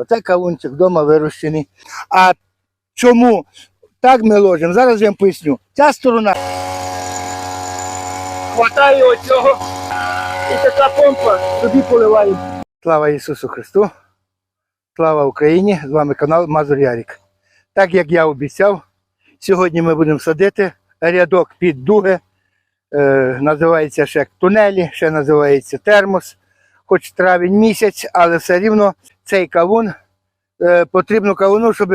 Оце кавунчик вдома вирощений. А чому так ми ложимо? Зараз я вам поясню. Ця сторона хватає оцього і така помпа тобі поливає. Слава Ісусу Христу! Слава Україні! З вами канал Мазур Ярік. Так як я обіцяв, сьогодні ми будемо садити рядок під дуги. Е, називається ще тунелі, ще називається термос. Хоч травень місяць, але все рівно цей кавун е, потрібно кавуну, щоб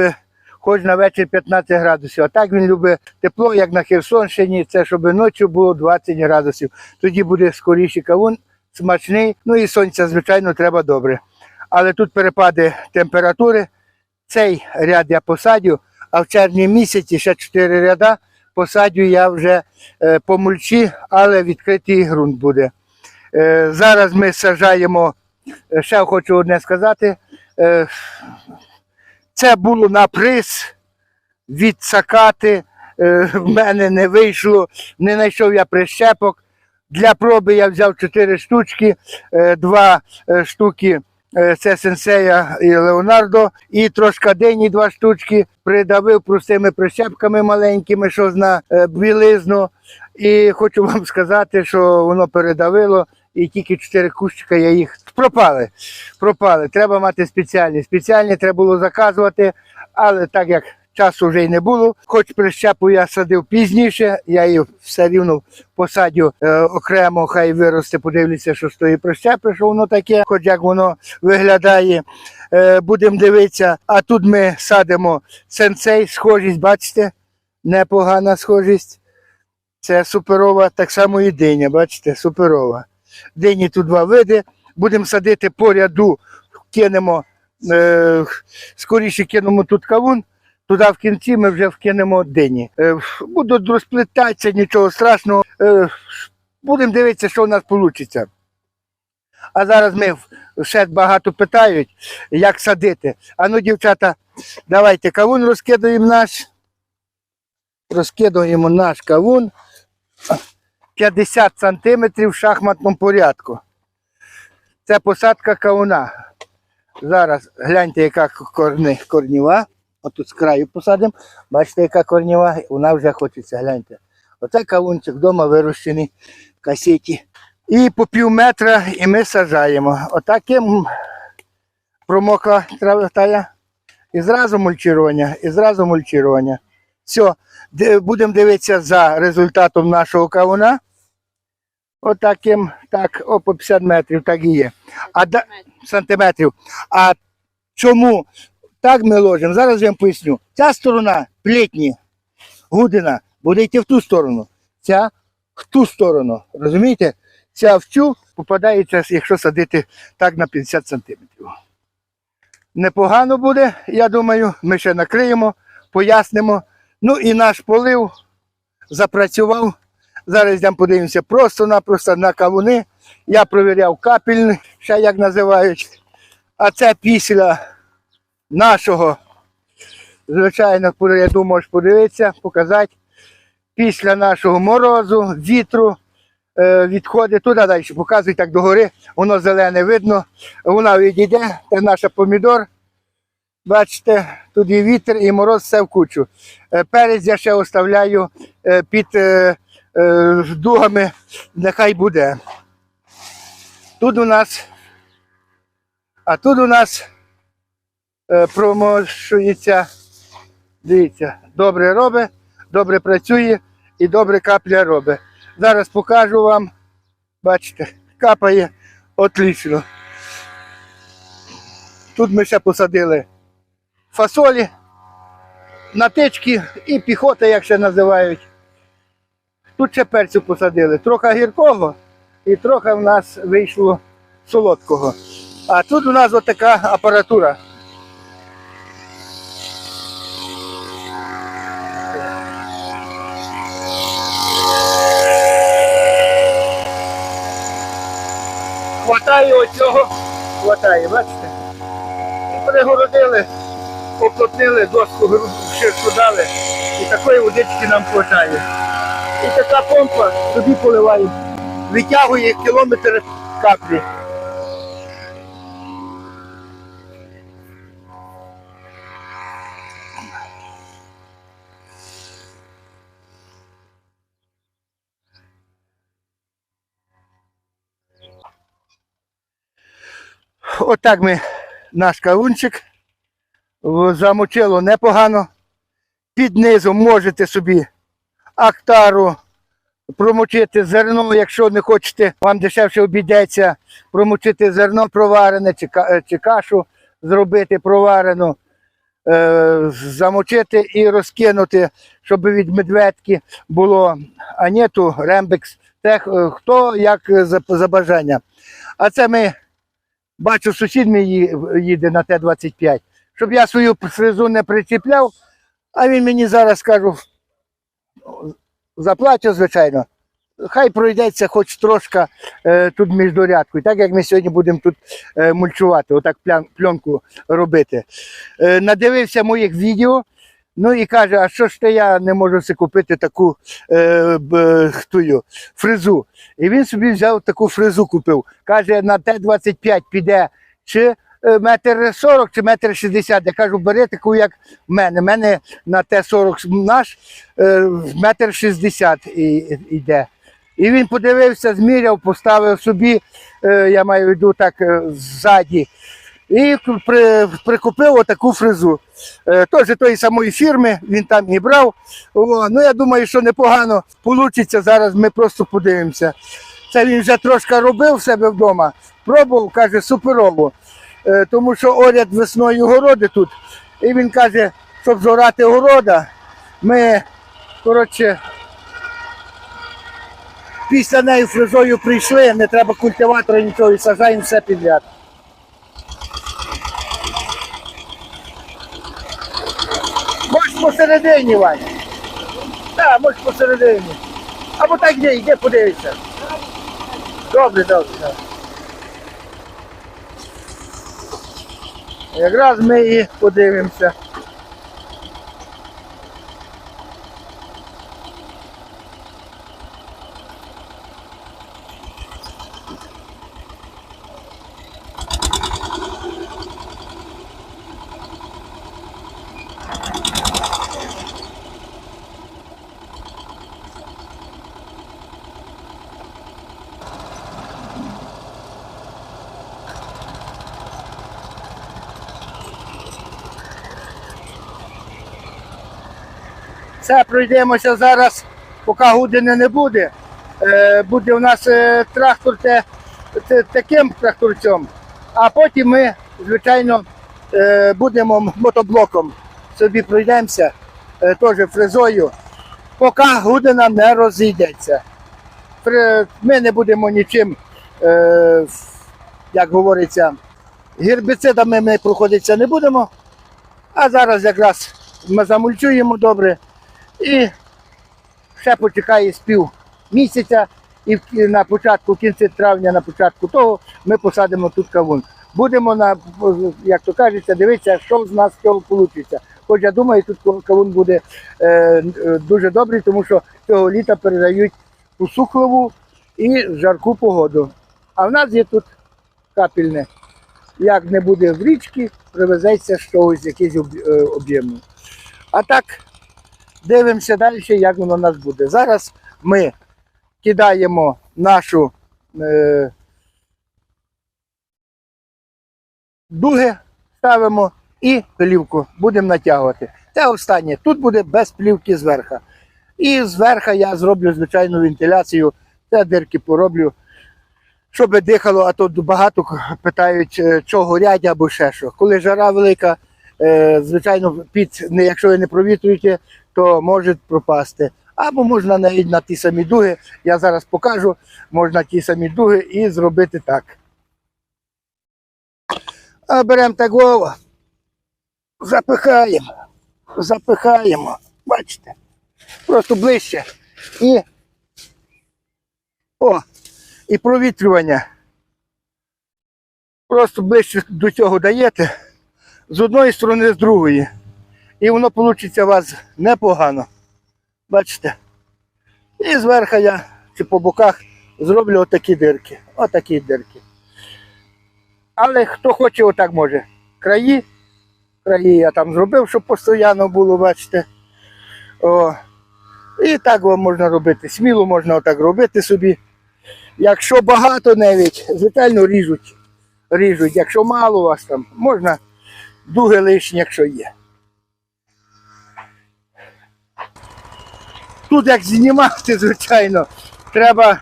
хоч на вечір 15 градусів. А так він любить тепло, як на Херсонщині, це щоб ночі було 20 градусів. Тоді буде скоріший кавун, смачний. Ну і сонця, звичайно, треба добре. Але тут перепади температури. Цей ряд я посадю, а в червні місяці ще 4 ряда посадю я вже е, по мульчі, але відкритий ґрунт буде. Е, зараз ми саджаємо, е, ще хочу одне сказати. Е, це було на приз відсакати. Е, в мене не вийшло, не знайшов я прищепок. Для проби я взяв 4 штучки, е, два е, штуки це сенсея і Леонардо, і трошки дині два штучки придавив простими прищепками маленькими, що на е, білизну. І хочу вам сказати, що воно передавило, і тільки 4 кущика я їх пропали. Пропали. Треба мати спеціальні. Спеціальні треба було заказувати, але так як часу вже й не було. Хоч прищепу я садив пізніше, я її все рівно посадю е, окремо, хай виросте, подивлюся, що з тої прищепи, що воно таке, хоч як воно виглядає. Е, Будемо дивитися. А тут ми садимо сенсей, схожість, бачите? Непогана схожість. Це суперова, так само і диня, бачите, суперова. Дині тут два види. Будемо садити по ряду, кинемо, е, скоріше кинемо тут кавун, туди в кінці ми вже вкинемо дині. Е, будуть розплітатися, нічого страшного. Е, будемо дивитися, що у нас вийде. А зараз ми ще багато питають, як садити. А ну, дівчата, давайте кавун розкидаємо наш. Розкидаємо наш кавун. 50 сантиметрів в шахматному порядку. Це посадка кауна. Зараз гляньте, яка корни, корніва. Отут з краю посадимо. Бачите, яка корніва, вона вже хочеться, гляньте. Оце кавунчик вдома вирощений в касеті. І по пів метра і ми саджаємо. Отаким промокла трава тая. І зразу мульчування, і зразу мульчування. Все, будемо дивитися за результатом нашого кавуна. Отаким, так, о, по 50 метрів, так і є. А сантиметрів. А чому так ми ложимо? Зараз я вам поясню. Ця сторона плітні, гудина, буде йти в ту сторону. Ця в ту сторону. Розумієте? Ця в цю попадається, якщо садити так на 50 сантиметрів. Непогано буде, я думаю, ми ще накриємо, пояснимо. Ну і наш полив запрацював. Зараз йдемо подивимося просто-напросто на кавуни. Я провіряв капельний, ще як називають. А це після нашого, звичайно, я думаю, можеш подивитися, показати. Після нашого морозу, вітру, е, відходи туди далі, показуй так догори, воно зелене видно, вона відійде, це наша помідор. Бачите, тут і вітер, і мороз все в кучу. Е, Перець я ще оставляю е, під е, дугами, нехай буде. Тут у нас, а тут у нас промощується, дивіться, добре робить, добре працює і добре капля робить. Зараз покажу вам, бачите, капає отлично. Тут ми ще посадили фасолі, натички і піхота, як ще називають. Тут ще перцю посадили. Трохи гіркого і трохи в нас вийшло солодкого. А тут у нас отака апаратура. Хватає оцього, хватає, бачите? І перегородили, Оплотнили, доску ширшу дали, і такої водички нам вистачає. І така помпа собі поливає, витягує кілометр каплі. Отак ми наш кавунчик замочило непогано. Під низом можете собі актару промочити зерно, якщо не хочете, вам дешевше обійдеться промочити зерно проварене чи, е, кашу зробити проварену, е, замочити і розкинути, щоб від медведки було анету, рембекс, тех, хто як за, за бажання. А це ми, бачу, сусід мій їде на Т-25, щоб я свою фрезу не причіпляв, а він мені зараз кажу, заплачу, звичайно. Хай пройдеться хоч трошки е, тут між дорядкою, так як ми сьогодні будемо тут е, мульчувати, отак пленку робити. Е, надивився моїх відео, ну і каже, а що ж то я не можу си купити таку е, б, тую, фрезу. І він собі взяв таку фрезу купив. Каже, на Т-25 піде чи метр сорок, чи метр шістдесят. Я кажу, бери таку, як в мене. У мене на Т-40 наш е, метр шістдесят йде. І він подивився, зміряв, поставив собі, е, я маю в виду так е, ззаді, і при, прикупив отаку фрезу. Е, Теж тої самої фірми, він там і брав. О, ну я думаю, що непогано вийде. Зараз ми просто подивимося. Це він вже трошки робив в себе вдома, пробував, каже, суперово. Е, тому що оряд весною городи тут. І він каже, щоб зорати города, ми, коротше, після неї фрезою прийшли, не треба культиватора нічого і сажаємо все підряд. Можеш посередині, Ваня. Так, можеш посередині. Або так йди, йди подивися. Добре, добре, добре. Якраз ми і подивимося. Це пройдемося зараз, поки години не буде. Е, буде у нас е, трактор те, те- таким тракторцем, а потім ми, звичайно, е, будемо мотоблоком. Собі пройдемося теж фрезою, поки година не розійдеться. Ми не будемо нічим, як говориться, гербіцидами ми проходитися не будемо. А зараз якраз ми замульчуємо добре. І ще почекає спів місяця, і на початку, кінці травня, на початку того ми посадимо тут кавун. Будемо на, як то кажеться, дивитися, що з нас з цього вийде. Хоч я думаю, тут кавун буде е, дуже добрий, тому що цього літа передають у сухлову і жарку погоду. А в нас є тут капельне. Як не буде в річці, привезеться з чогось якийсь е, об'ємний. А так, дивимося далі, як воно у нас буде. Зараз ми кидаємо нашу е, дуги, ставимо і плівку будемо натягувати. Це останнє. Тут буде без плівки зверху. І зверху я зроблю звичайну вентиляцію. Це дирки пороблю, щоб дихало, а то багато питають, е, чого рядя або ще що. Коли жара велика, е, звичайно, під, якщо ви не провітрюєте, то може пропасти. Або можна навіть на ті самі дуги, я зараз покажу, можна ті самі дуги і зробити так. А беремо такого, запихаємо, запихаємо, бачите, просто ближче. І, о, і провітрювання. Просто ближче до цього даєте з одної сторони, з другої. І воно вийде у вас непогано. Бачите? І зверху я чи по боках зроблю отакі дирки. Отакі дирки. Але хто хоче, отак може. Краї, краї я там зробив, щоб постійно було, бачите. О. І так можна робити. Сміло можна отак робити собі. Якщо багато навіть, звичайно ріжуть. ріжуть. Якщо мало у вас там, можна дуги лишні, якщо є. Тут як знімати, звичайно, треба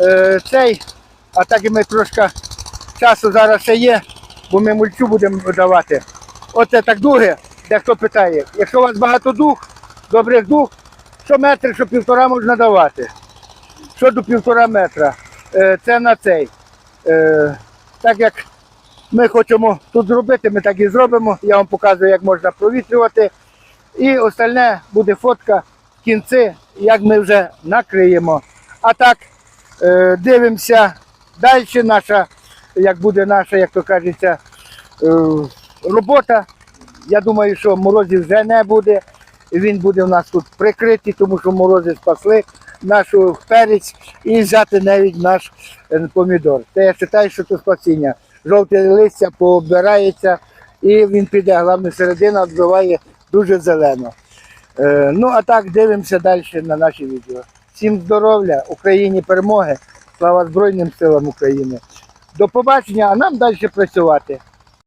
е, цей, а так і ми трошки часу зараз ще є, бо ми мульчу будемо давати. Оце так дуги, дехто питає. Якщо у вас багато дуг, добрих дуг, що метр, що півтора можна давати. Що до півтора метра. Е, це на цей. Е, так як ми хочемо тут зробити, ми так і зробимо. Я вам показую, як можна провітрювати. І остальне буде фотка кінці, як ми вже накриємо. А так, е, дивимося далі наша, як буде наша, як то кажеться, е, робота. Я думаю, що морозів вже не буде. Він буде у нас тут прикритий, тому що морози спасли нашу перець і взяти навіть наш е, помідор. Це я вважаю, що це спасіння. Жовте листя пообирається і він піде, головне середина відбиває дуже зелено. Е, ну а так дивимося далі на наші відео. Всім здоров'я, Україні перемоги, слава Збройним силам України. До побачення, а нам далі працювати.